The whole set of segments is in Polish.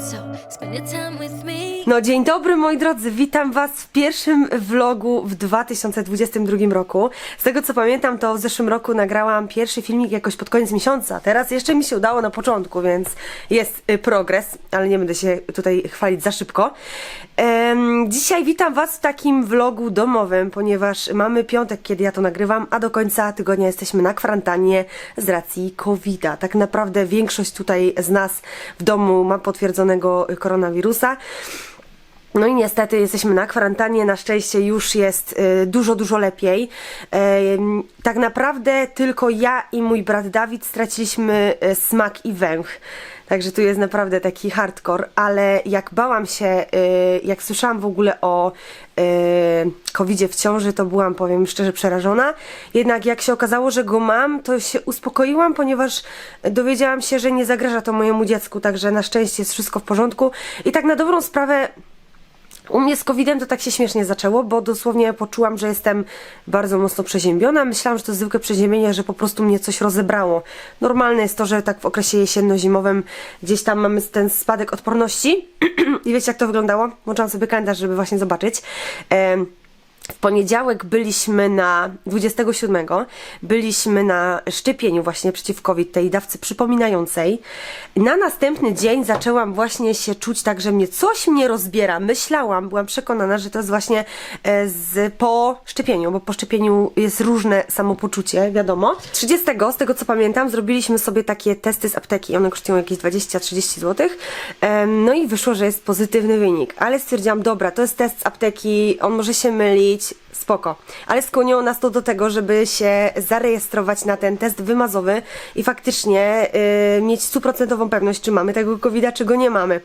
so spend your time with me. No dzień dobry moi drodzy, witam was w pierwszym vlogu w 2022 roku. Z tego co pamiętam to w zeszłym roku nagrałam pierwszy filmik jakoś pod koniec miesiąca. Teraz jeszcze mi się udało na początku, więc jest y, progres, ale nie będę się tutaj chwalić za szybko. Dzisiaj witam was w takim vlogu domowym, ponieważ mamy piątek, kiedy ja to nagrywam, a do końca tygodnia jesteśmy na kwarantannie z racji COVID-a. Tak naprawdę większość tutaj z nas w domu ma potwierdzonego koronawirusa. No i niestety jesteśmy na kwarantannie, na szczęście już jest y, dużo, dużo lepiej. Tak naprawdę tylko ja i mój brat Dawid straciliśmy y, smak i węch. Także tu jest naprawdę taki hardcore, ale jak bałam się, y, jak słyszałam w ogóle o covidzie w ciąży, to byłam, powiem szczerze, przerażona. Jednak jak się okazało, że go mam, to się uspokoiłam, ponieważ dowiedziałam się, że nie zagraża to mojemu dziecku, także na szczęście jest wszystko w porządku. I tak na dobrą sprawę u mnie z COVID-em to tak się śmiesznie zaczęło, bo dosłownie poczułam, że jestem bardzo mocno przeziębiona. Myślałam, że to zwykłe przeziębienie, że po prostu mnie coś rozebrało. Normalne jest to, że tak w okresie jesienno-zimowym gdzieś tam mamy ten spadek odporności. I wiecie, jak to wyglądało? Włączałam sobie kalendarz, żeby właśnie zobaczyć. Em, w poniedziałek byliśmy na 27, byliśmy na szczepieniu właśnie przeciw COVID, tej dawcy przypominającej. Na następny dzień zaczęłam właśnie się czuć tak, że mnie coś mnie rozbiera. Myślałam, byłam przekonana, że to jest właśnie e, z, po szczepieniu, bo po szczepieniu jest różne samopoczucie, wiadomo. 30, z tego co pamiętam, zrobiliśmy sobie takie testy z apteki, one kosztują jakieś 20-30 zł. No i wyszło, że jest pozytywny wynik, ale stwierdziłam, dobra, to jest test z apteki, on może się mylić, spoko. Ale skłoniło nas to do tego, żeby się zarejestrować na ten test wymazowy i faktycznie y, mieć stuprocentową pewność, czy mamy tego covid czy go nie mamy.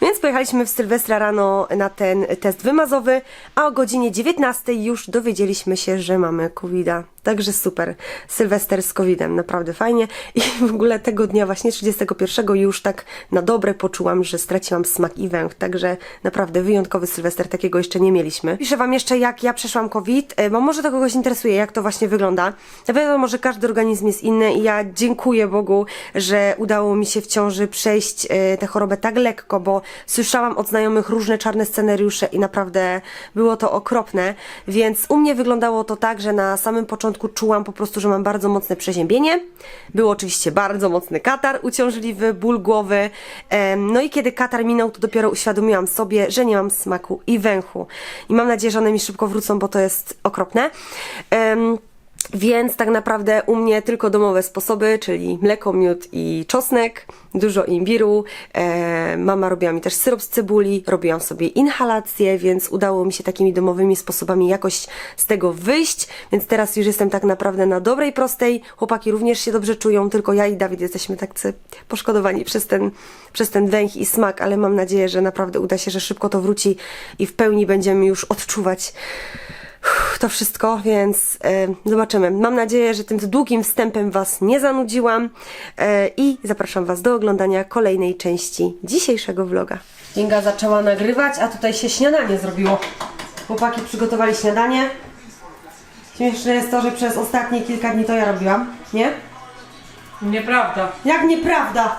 Więc pojechaliśmy w Sylwestra rano na ten test wymazowy, a o godzinie 19 już dowiedzieliśmy się, że mamy covid -a. Także super. Sylwester z COVID-em, naprawdę fajnie. I w ogóle tego dnia, właśnie 31, już tak na dobre poczułam, że straciłam smak i węch. Także naprawdę wyjątkowy Sylwester, takiego jeszcze nie mieliśmy. Piszę Wam jeszcze, jak ja przeszłam COVID, e, bo może to kogoś interesuje, jak to właśnie wygląda. Ja wiadomo, że każdy organizm jest inny i ja dziękuję Bogu, że udało mi się w ciąży przejść e, tę chorobę tak lekko, bo słyszałam od znajomych różne czarne scenariusze i naprawdę było to okropne. Więc u mnie wyglądało to tak, że na samym początku czułam po prostu, że mam bardzo mocne przeziębienie. Był oczywiście bardzo mocny katar uciążliwy, ból głowy. No i kiedy katar minął, to dopiero uświadomiłam sobie, że nie mam smaku i węchu. I mam nadzieję, że one mi szybko wrócą, bo to jest okropne. Więc tak naprawdę u mnie tylko domowe sposoby, czyli mleko, miód i czosnek, dużo imbiru. E, mama robiła mi też syrop z cebuli, robiłam sobie inhalację, więc udało mi się takimi domowymi sposobami jakoś z tego wyjść. Więc teraz już jestem tak naprawdę na dobrej, prostej. Chłopaki również się dobrze czują, tylko ja i Dawid jesteśmy tak poszkodowani przez ten, przez ten węch i smak, ale mam nadzieję, że naprawdę uda się, że szybko to wróci i w pełni będziemy już odczuwać to wszystko, więc e, zobaczymy. Mam nadzieję, że tym długim wstępem Was nie zanudziłam e, i zapraszam Was do oglądania kolejnej części dzisiejszego vloga. Kinga zaczęła nagrywać, a tutaj się śniadanie zrobiło. Chłopaki przygotowali śniadanie. Śmieszne jest to, że przez ostatnie kilka dni to ja robiłam, nie? Nieprawda. Jak nieprawda?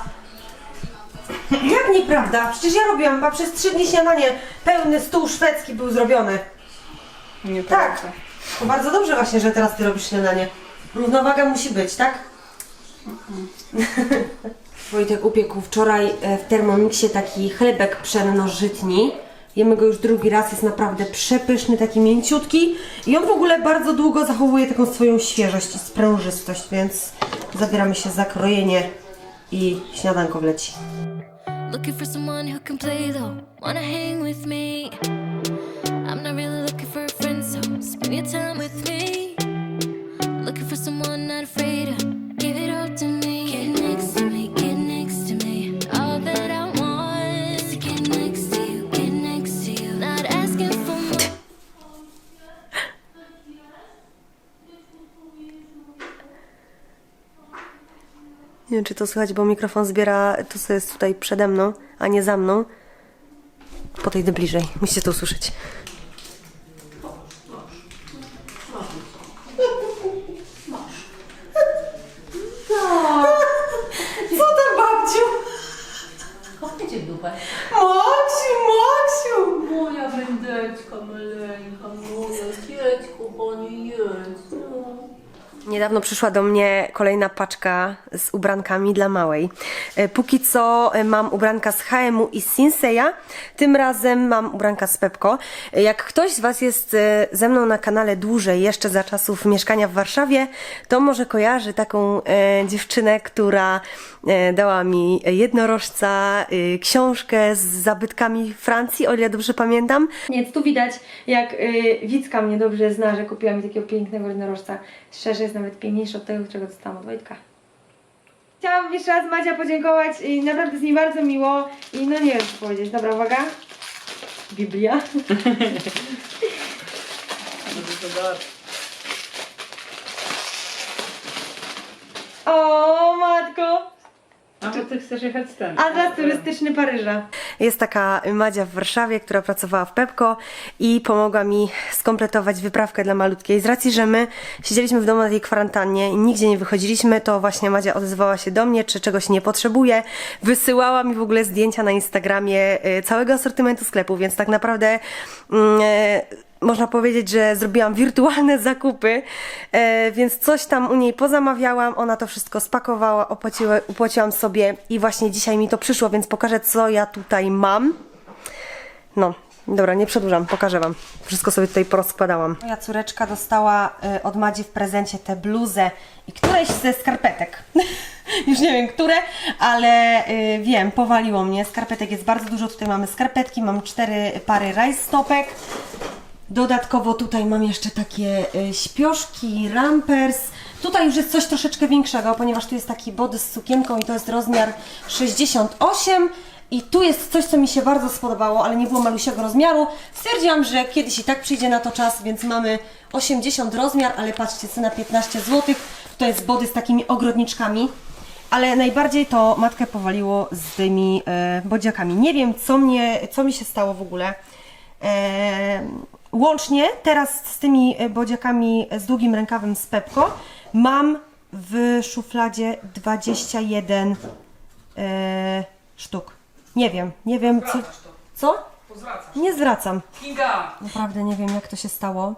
Jak nieprawda? Przecież ja robiłam, chyba przez trzy dni śniadanie pełny stół szwedzki był zrobiony. Nieprawda. Tak. To bardzo dobrze właśnie, że teraz ty robisz śniadanie. Równowaga musi być, tak? Wojtek upiekł wczoraj e, w Thermomixie taki chlebek pszennożytni. Jemy go już drugi raz, jest naprawdę przepyszny, taki mięciutki i on w ogóle bardzo długo zachowuje taką swoją świeżość i sprężystość, więc zabieramy się za krojenie i śniadanko wleci. Looking for someone who can play though, wanna hang with me. Nie wiem, czy to słychać, bo mikrofon zbiera to, co jest tutaj przede mną, a nie za mną. Podejdę bliżej, musicie to usłyszeć. দুপাশ Niedawno przyszła do mnie kolejna paczka z ubrankami dla małej. E, Póki co e, mam ubranka z H&M i Sinseya, tym razem mam ubranka z Pepko. E, Jak ktoś z Was jest ze mną na kanale dłużej, jeszcze za czasów mieszkania w Warszawie, to może kojarzy taką dziewczynę, która dała mi jednorożca, książkę z zabytkami Francji, o ile dobrze pamiętam. Więc tu widać, jak Wicka mnie dobrze zna, że kupiła mi takiego pięknego jednorożca. Szczerze jest nawet piękniejszy od tego, którego dostałam od Wojtka. Chciałam jeszcze raz Madzia podziękować i naprawdę jest mi bardzo miło i no nie wiem co powiedzieć. Dobra, uwaga. Biblia. O matko! A bo ty chcesz jechać z ten. Atlas turystyczny Paryża. Jest taka Madzia w Warszawie, która pracowała w Pepko i pomogła mi skompletować wyprawkę dla malutkiej. Z racji, że my siedzieliśmy w domu na tej kwarantannie i nigdzie nie wychodziliśmy, to właśnie Madzia odezwała się do mnie, czy czegoś nie potrzebuje. Wysyłała mi w ogóle zdjęcia na Instagramie y, całego asortymentu sklepu, więc tak naprawdę mm, e, można powiedzieć, że zrobiłam wirtualne zakupy, e, więc coś tam u niej pozamawiałam, ona to wszystko spakowała, opłaciła, upłaciłam sobie i właśnie dzisiaj mi to przyszło, więc pokażę co ja tutaj mam. No, dobra, nie przedłużam, pokażę Wam. Wszystko sobie tutaj porozkładałam. Moja córeczka dostała y, od Madzi w prezencie tę bluzę i któreś ze skarpetek. Już nie wiem, które, ale y, wiem, powaliło mnie. Skarpetek jest bardzo dużo. Tutaj mamy skarpetki, mam cztery pary rajstopek. Dodatkowo tutaj mam jeszcze takie y, śpioszki, rampers. Tutaj już jest coś troszeczkę większego, ponieważ tu jest taki body z sukienką i to jest rozmiar 68. I tu jest coś, co mi się bardzo spodobało, ale nie było malusiego rozmiaru. Stwierdziłam, że kiedyś i tak przyjdzie na to czas, więc mamy 80 rozmiar, ale patrzcie, cena 15 zł. To jest body z takimi ogrodniczkami. Ale najbardziej to matkę powaliło z tymi e, bodziakami. Nie wiem, co, mnie, co mi się stało w ogóle. E, łącznie teraz z tymi e, bodziakami z długim rękawem z Pepko mam w szufladzie 21 e, sztuk. Nie wiem, nie wiem co. Co? Nie zwracam. Kinga! Naprawdę nie wiem, jak to się stało.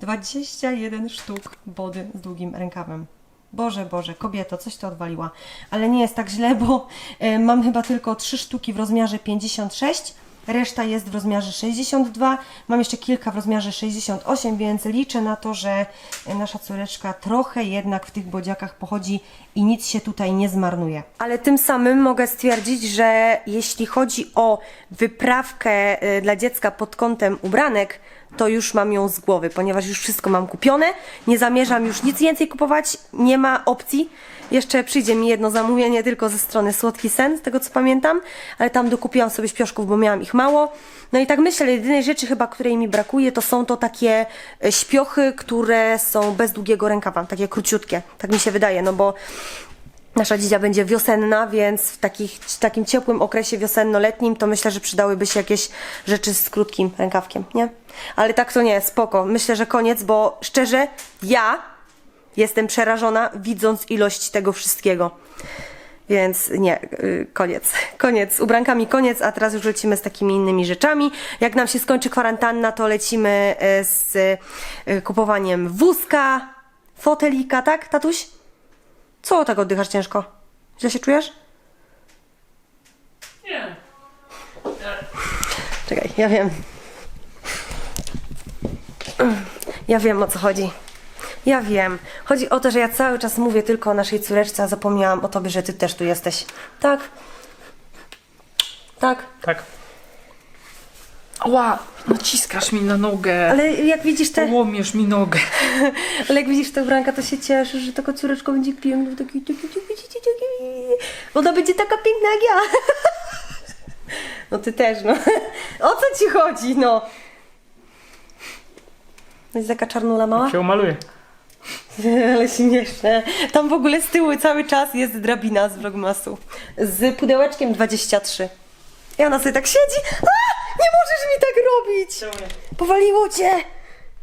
21 sztuk body z długim rękawem. Boże, Boże, kobieto, coś to odwaliła. Ale nie jest tak źle, bo e, mam chyba tylko 3 sztuki w rozmiarze 56, reszta jest w rozmiarze 62, mam jeszcze kilka w rozmiarze 68, więc liczę na to, że e, nasza córeczka trochę jednak w tych bodziakach pochodzi i nic się tutaj nie zmarnuje. Ale tym samym mogę stwierdzić, że jeśli chodzi o wyprawkę e, dla dziecka pod kątem ubranek, to już mam ją z głowy, ponieważ już wszystko mam kupione. Nie zamierzam już nic więcej kupować, nie ma opcji. Jeszcze przyjdzie mi jedno zamówienie tylko ze strony Słodki Sen, z tego co pamiętam, ale tam dokupiłam sobie śpioszków, bo miałam ich mało. No i tak myślę, jedynej rzeczy chyba, której mi brakuje, to są to takie e, śpiochy, które są bez długiego rękawa, takie króciutkie. Tak mi się wydaje, no bo Nasza dzidzia będzie wiosenna, więc w takich, w takim ciepłym okresie wiosenno-letnim to myślę, że przydałyby się jakieś rzeczy z krótkim rękawkiem, nie? Ale tak to nie, spoko. Myślę, że koniec, bo szczerze, ja jestem przerażona widząc ilość tego wszystkiego. Więc nie, y, koniec. Koniec. Z ubrankami koniec, a teraz już lecimy z takimi innymi rzeczami. Jak nam się skończy kwarantanna, to lecimy y, z y, kupowaniem wózka, fotelika, tak, tatuś? Co tak oddychasz ciężko? Źle się czujesz? Nie. Czekaj, ja wiem. Ja wiem o co chodzi. Ja wiem. Chodzi o to, że ja cały czas mówię tylko o naszej córeczce, a zapomniałam o tobie, że ty też tu jesteś. Tak? Tak. Tak. Ła, naciskasz mi na nogę. Ale jak widzisz te, Łomiesz mi nogę. ale jak widzisz te ubranka, to się cieszę, że taka córeczka będzie piękna, taki, taki, taki, taki, taki. Ona będzie taka piękna jak ja. No ty też, no. O co ci chodzi, no? Jest taka czarnula mała? Się umaluje. Ale śmieszne. Tam w ogóle z tyłu cały czas jest drabina z vlogmasu. Z pudełeczkiem 23. I ona sobie tak siedzi. A! Nie możesz mi tak robić! Powaliło cię!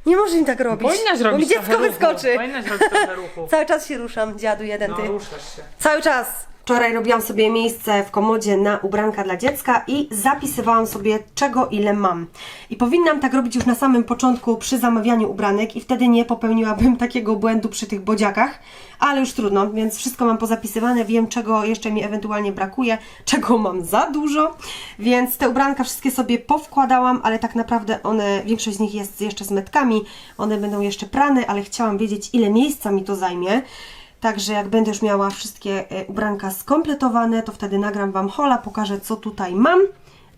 Nie możesz mi tak robić. Powinnaś bo robić dziecko trochę ruchu. wyskoczy. Powinnaś robić trochę ruchu. Cały czas się ruszam, dziadu jeden No, ty. ruszasz się. Cały czas. Wczoraj robiłam sobie miejsce w komodzie na ubranka dla dziecka i zapisywałam sobie czego ile mam. I powinnam tak robić już na samym początku przy zamawianiu ubranek i wtedy nie popełniłabym takiego błędu przy tych bodziakach, ale już trudno, więc wszystko mam pozapisywane, wiem czego jeszcze mi ewentualnie brakuje, czego mam za dużo, więc te ubranka wszystkie sobie powkładałam, ale tak naprawdę one, większość z nich jest jeszcze z metkami, one będą jeszcze prane, ale chciałam wiedzieć ile miejsca mi to zajmie. Także jak będę już miała wszystkie e, ubranka skompletowane, to wtedy nagram Wam hola, pokażę co tutaj mam,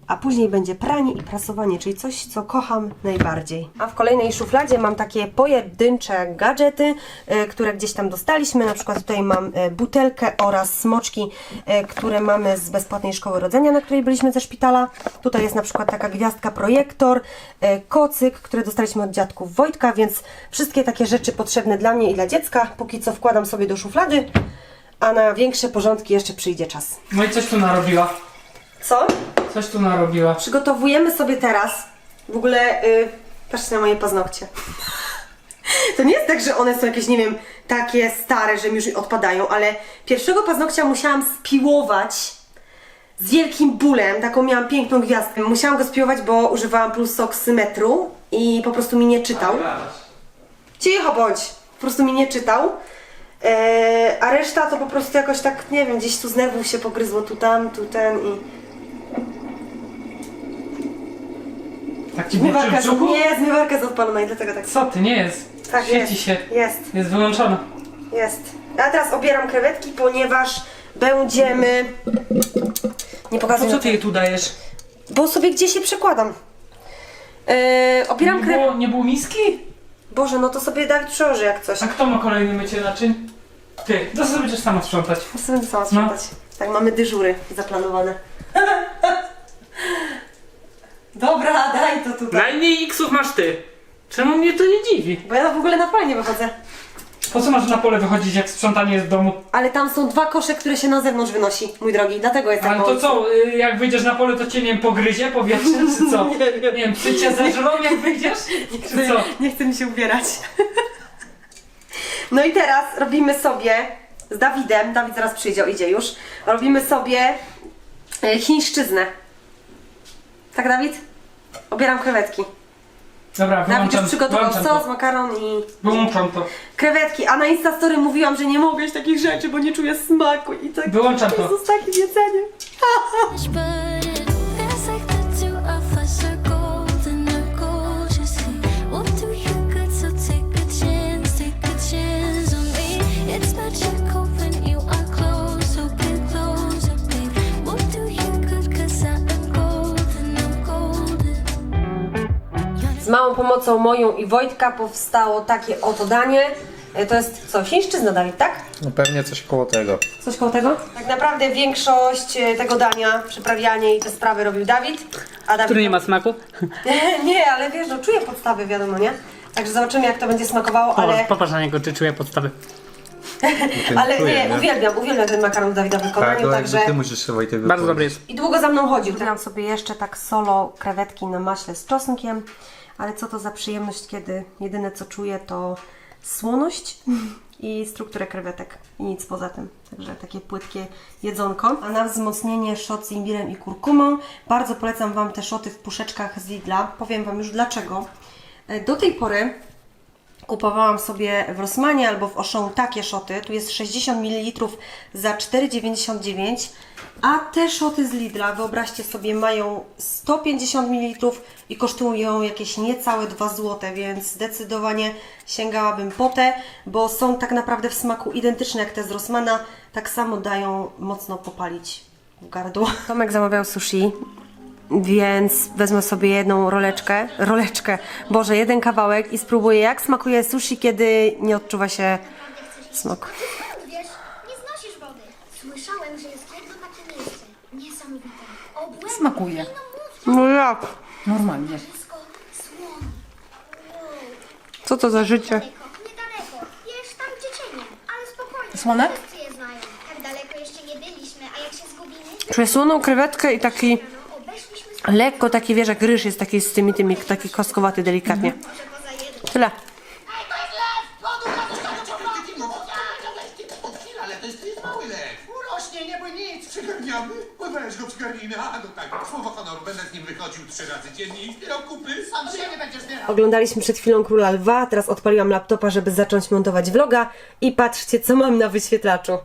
a później będzie pranie i prasowanie, czyli coś, co kocham najbardziej. A w kolejnej szufladzie mam takie pojedyncze gadżety, e, które gdzieś tam dostaliśmy, na przykład tutaj mam e, butelkę oraz smoczki, e, które mamy z bezpłatnej szkoły rodzenia, na której byliśmy ze szpitala. Tutaj jest na przykład taka gwiazdka projektor, kocyk, które dostaliśmy od dziadków Wojtka, więc wszystkie takie rzeczy potrzebne dla mnie i dla dziecka, póki co wkładam sobie do szuflady, a na większe porządki jeszcze przyjdzie czas. No i coś tu narobiła. Co? Coś tu narobiła. Przygotowujemy sobie teraz w ogóle. Y, patrzcie na moje paznokcie. To nie jest tak, że one są jakieś, nie wiem, takie stare, że mi już odpadają, ale pierwszego paznokcia musiałam spiłować z wielkim bólem. Taką miałam piękną gwiazdkę. Musiałam go spiłować, bo używałam plus oksymetru i po prostu mi nie czytał. Cicho bądź! Po prostu mi nie czytał. Eee, a reszta to po prostu jakoś tak, nie wiem, gdzieś tu z nerwów się pogryzło, tu tam, tu ten i... Tak ci Zmywarka, jest- brzuchu? nie, zmywarka jest odpalona i dlatego tak. Co ty, nie jest. Tak, Świeci jest. się. Jest, Jest wyłączona. jest. A teraz obieram krewetki, ponieważ będziemy... Nie Po pokazuję. co ty je tu dajesz? Bo sobie gdzieś je przekładam. Eee, obieram Nie było, nie było miski? Boże, no to sobie Dawid przełoży jak coś. A kto ma kolejny mycie naczyń? Ty, to sobie będziesz sama sprzątać. Ja sobie będę sama sprzątać. Tak, mamy dyżury zaplanowane. Dobra, daj to tutaj. Najmniej X-ów masz ty. Czemu mnie to nie dziwi? Bo ja w ogóle na pole nie wychodzę. Po co masz na pole wychodzić, jak sprzątanie jest w domu? Ale tam są dwa kosze, które się na zewnątrz wynosi, mój drogi. Dlatego jest tak Ale mało. to co, y, jak wyjdziesz na pole, to cię, nie wiem, pogryzie powietrze, czy co? Nie wiem, psy cię zeżrą, jak wyjdziesz? Czy co? Nie chce mi się ubierać. No i teraz robimy sobie z Dawidem, Dawid zaraz przyjdzie, o, idzie już. Robimy sobie e, chińszczyznę. Tak, Dawid? Obieram krewetki. Dobra, Dawid wyłączam, już przygotował wyłączam sos, to. makaron i Wyłączam to. krewetki. A na Instastory mówiłam, że nie mogę jeść takich rzeczy, bo nie czuję smaku i tak. Wyłączam to. Jezus, takim jedzeniem. But małą pomocą moją i Wojtka powstało takie oto danie. E, To jest co, chińszczyzna, Dawid, tak? No pewnie coś koło tego. Coś koło tego? Tak naprawdę większość e, tego dania, przyprawianie i te sprawy robił Dawid. A Dawid Który nie ma smaku? nie, ale wiesz, no czuję podstawy, wiadomo, nie? Także zobaczymy jak to będzie smakowało, ale, Popatrz na niego, czy czuje podstawy. ale nie, nie? uwielbiam, uwielbiam ten makaron Dawida w Tak, wykonaniu, to także... jakby ty musisz się Wojtek Bardzo dobry jest. I długo za mną chodził. Dałam sobie jeszcze tak solo krewetki na maśle z czosnkiem, ale co to za przyjemność, kiedy jedyne co czuję to słoność i strukturę krewetek i nic poza tym. Także takie płytkie jedzonko. A na wzmocnienie szot z imbirem i kurkumą bardzo polecam Wam te szoty w puszeczkach z Lidla. Powiem Wam już dlaczego. E, Do tej pory Kupowałam sobie w Rossmanie albo w Auchan takie szoty. Tu jest 60 ml za 4,99. A te szoty z Lidla, wyobraźcie sobie, mają 150 ml i kosztują jakieś niecałe 2 zł, więc zdecydowanie sięgałabym po te, bo są tak naprawdę w smaku identyczne jak te z Rossmana. Tak samo dają mocno popalić w gardło. Tomek zamawiał sushi. Więc wezmę sobie jedną roleczkę, roleczkę, Boże, jeden kawałek i spróbuję jak smakuje sushi, kiedy nie odczuwa się smaku. Wiesz, nie znosisz wody. Słyszałem, że jest jedno takie miejsce. Niesamowite. Smakuje. No jak? Normalnie. wszystko słone. Co to za życie? Daleko, niedaleko. Wiesz, tam gdzie cienie. Ale spokojnie. Słone? Wszyscy je znają. Tak daleko jeszcze nie byliśmy, a jak się zgubimy, Czuję słoną krewetkę i taki lekko taki, wiesz, jak ryż jest taki z tymi, tymi, taki kostkowaty delikatnie. Tyle. Ale to jest, to jest mały lew. Urośnie, nie bój Wspaniały? Pływałeś go przy Karolina? A no tak, słowo honoru, będę z nim wychodził trzy razy dziennie i zbierał kupy. Sam się nie będzie zbierał. Oglądaliśmy przed chwilą Króla Lwa, teraz odpaliłam laptopa, żeby zacząć montować vloga i patrzcie, co mam na wyświetlaczu.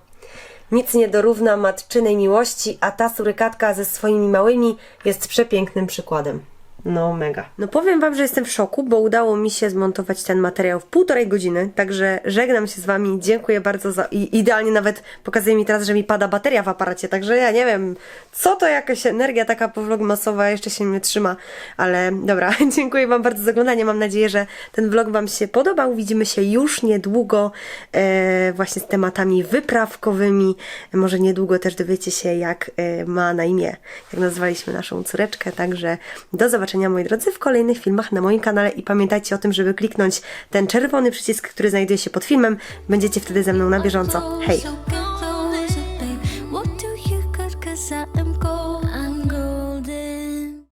Nic nie dorówna matczynej miłości, a ta surykatka ze swoimi małymi jest przepięknym przykładem. No mega. No powiem Wam, że jestem w szoku, bo udało mi się zmontować ten materiał w półtorej godziny, także żegnam się z Wami, dziękuję bardzo za... I idealnie nawet pokazuje mi teraz, że mi pada bateria w aparacie, także ja nie wiem, co to jakaś energia taka po vlogmasowa jeszcze się nie trzyma, ale dobra, dziękuję Wam bardzo za oglądanie, mam nadzieję, że ten vlog Wam się podobał, widzimy się już niedługo e, właśnie z tematami wyprawkowymi, może niedługo też dowiecie się, jak e, ma na imię, jak nazwaliśmy naszą córeczkę, także do zobaczenia moi drodzy w kolejnych filmach na moim kanale i pamiętajcie o tym, żeby kliknąć ten czerwony przycisk, który znajduje się pod filmem, będziecie wtedy ze mną na bieżąco. Hej!